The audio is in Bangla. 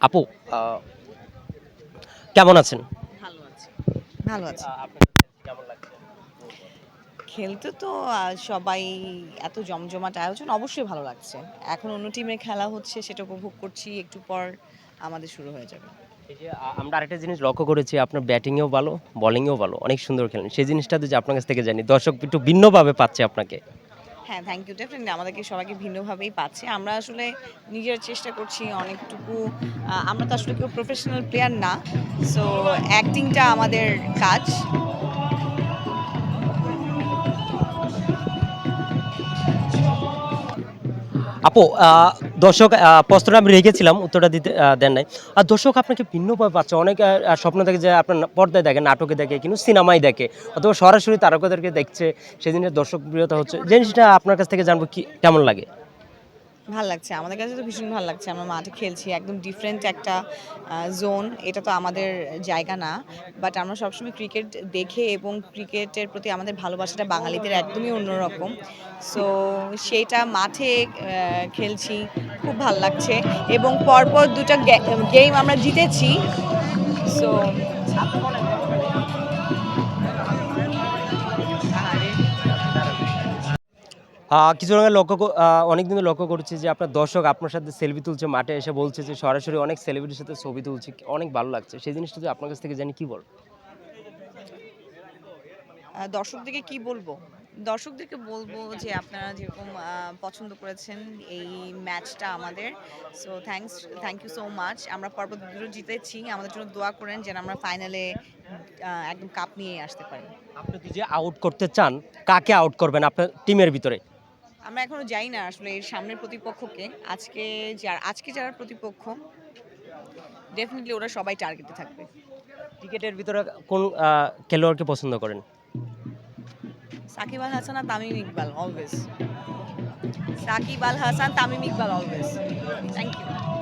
আপু কেমন আছেন? ভালো আছে। ভালো আছে। কেমন লাগছে? খেলতে তো সবাই এত জমজমাট আয়োজন অবশ্যই ভালো লাগছে। এখন অন্য টিমের খেলা হচ্ছে সেটা উপভোগ করছি একটু পর আমাদের শুরু হয়ে যাবে। এই যে আ- আমরা আরেকটা জিনিস লক্ষ্য করেছি আপনার ব্যাটিংয়েও ভালো বোলিংয়েও ভালো অনেক সুন্দর খেলেন। সেই জিনিসটা যদি আপনার কাছ থেকে জানি দর্শক একটু ভিন্নভাবে পাচ্ছে আপনাকে। হ্যাঁ থ্যাংক ইউ ডেফিনেটলি আমাদেরকে সবাইকে ভিন্নভাবেই পাচ্ছে। আমরা আসলে নিজের চেষ্টা করছি অনেকটুকু আমরা তো আসলে কেউ প্রফেশনাল প্লেয়ার না। সো অ্যাক্টিংটা আমাদের কাজ। আপু দর্শক প্রশ্নটা আমি রেখেছিলাম, উত্তরটা দিতে দেন নাই। আর দর্শক আপনাকে ভিন্নভাবে পাচ্ছে। অনেক স্বপ্ন দেখে যে আপনার পর্দায় দেখে, নাটকে দেখে, কিন্তু সিনেমায় দেখে, অথবা সরাসরি তারকাদেরকে দেখছে, সেদিনের দর্শক প্রিয়তা হচ্ছে। জিনিসটা আপনার কাছ থেকে জানব কি, কেমন লাগে? ভালো লাগছে। আমাদের কাছে তো ভীষণ ভালো লাগছে। আমরা মাঠে খেলছি, একদম ডিফারেন্ট একটা জোন এটা তো আমাদের জায়গা না। বাট আমরা সবসময় ক্রিকেট দেখে এবং ক্রিকেটের প্রতি আমাদের ভালোবাসাটা বাঙালিদের একদমই অন্যরকম। সো সেটা মাঠে খেলছি। খুব ভালো লাগছে। এবং পরপর দুটো গেম আমরা জিতেছি। সো কিছু রঙের লক্ষ্য অনেক ধরে লক্ষ্য করছি যে আপনার দর্শক আপনার সাথে সেলফি তুলছে মাঠে এসে বলছে যে সরাসরি অনেক সেলিব্রিটির সাথে ছবি তুলছে অনেক ভালো লাগছে। সেই জিনিসটা যদি আপনার কাছ থেকে জানি কি বল? দর্শকদেরকে কি বলব? দর্শকদেরকে বলব যে আপনারা যেরকম পছন্দ করেছেন এই ম্যাচটা আমাদের। So thanks thank you so much আমরা পর্ব দুটো জিতেছি। আমাদের জন্য দোয়া করেন যেন আমরা ফাইনালে একদম কাপ নিয়ে আসতে পারি। আপনি যে আউট করতে চান কাকে আউট করবেন আপনার টিমের ভিতরে? আমরা এখনও যাই না আসলে এর সামনের প্রতিপক্ষকে। আজকে যার আজকে যারা প্রতিপক্ষ ডেফিনেটলি ওরা সবাই টার্গেটে থাকবে। ক্রিকেটের ভিতরে কোন খেলোয়াড়কে পছন্দ করেন? সাকিব আল হাসান আর Tamim Iqbal always Shakib Al Hasan Tamim Iqbal always thank you